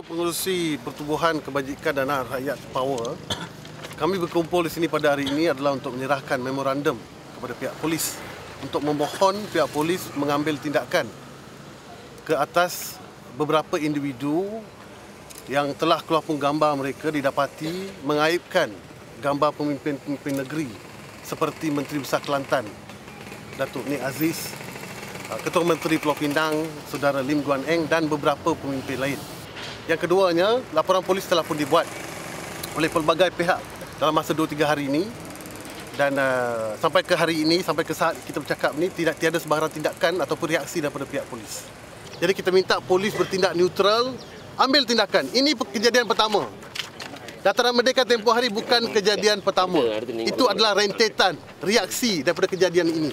Pengurusi Pertubuhan Kebajikan Dana Rakyat Power kami berkumpul di sini pada hari ini adalah untuk menyerahkan memorandum kepada pihak polis untuk memohon pihak polis mengambil tindakan ke atas beberapa individu yang telah keluar pun gambar mereka didapati mengaibkan gambar pemimpin-pemimpin negeri seperti Menteri Besar Kelantan Datuk Nik Aziz Ketua Menteri Pulau Pinang Saudara Lim Guan Eng dan beberapa pemimpin lain. Yang keduanya, laporan polis telah pun dibuat oleh pelbagai pihak dalam masa 2-3 hari ini dan uh, sampai ke hari ini, sampai ke saat kita bercakap ni tidak tiada sebarang tindakan ataupun reaksi daripada pihak polis. Jadi kita minta polis bertindak neutral, ambil tindakan. Ini kejadian pertama. Dataran Merdeka tempoh hari bukan kejadian pertama. Itu adalah rentetan reaksi daripada kejadian ini.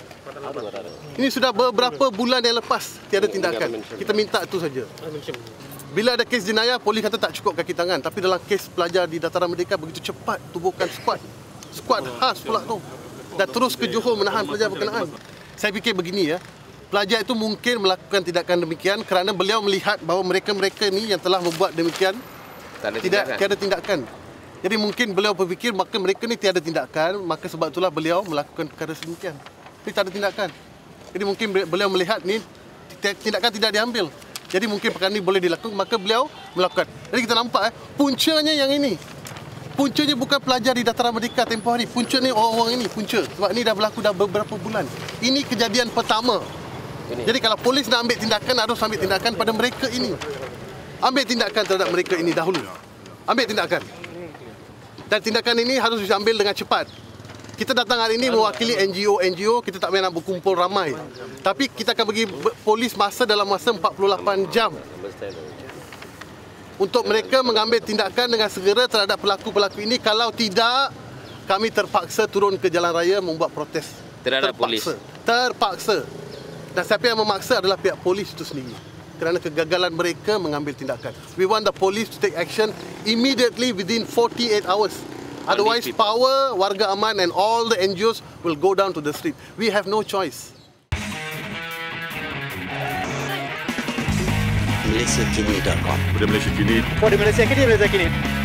Ini sudah beberapa bulan yang lepas tiada tindakan. Kita minta itu saja. Bila ada kes jenayah, polis kata tak cukup kaki tangan. Tapi dalam kes pelajar di Dataran Merdeka, begitu cepat tubuhkan skuad. Skuad khas pula tu. Dan terus ke Johor menahan pelajar berkenaan. Saya fikir begini ya. Pelajar itu mungkin melakukan tindakan demikian kerana beliau melihat bahawa mereka-mereka ni yang telah membuat demikian tak ada tidak tindakan. tiada tindakan. Jadi mungkin beliau berfikir maka mereka ni tiada tindakan, maka sebab itulah beliau melakukan perkara sedemikian. Tapi tak ada tindakan. Jadi mungkin beliau melihat ni tindakan tidak diambil. Jadi mungkin perkara ini boleh dilakukan, maka beliau melakukan. Jadi kita nampak eh, puncanya yang ini. Puncanya bukan pelajar di Dataran Merdeka tempoh hari. Punca ni orang-orang ini, punca. Sebab ini dah berlaku dah beberapa bulan. Ini kejadian pertama. Ini. Jadi kalau polis nak ambil tindakan, harus ambil tindakan pada mereka ini. Ambil tindakan terhadap mereka ini dahulu. Ambil tindakan. Dan tindakan ini harus diambil dengan cepat. Kita datang hari ini mewakili NGO-NGO, kita tak nak berkumpul ramai. Tapi kita akan bagi polis masa dalam masa 48 jam. Untuk mereka mengambil tindakan dengan segera terhadap pelaku-pelaku ini. Kalau tidak, kami terpaksa turun ke jalan raya membuat protes. Terhadap polis? Terpaksa. Dan siapa yang memaksa adalah pihak polis itu sendiri. Kerana kegagalan mereka mengambil tindakan. We want the police to take action immediately within 48 hours. Otherwise, power, warga aman and all the NGOs will go down to the street. We have no choice. MalaysiaKini.com Pada Malaysia Kini Pada Malaysia Kini, Malaysia Kini.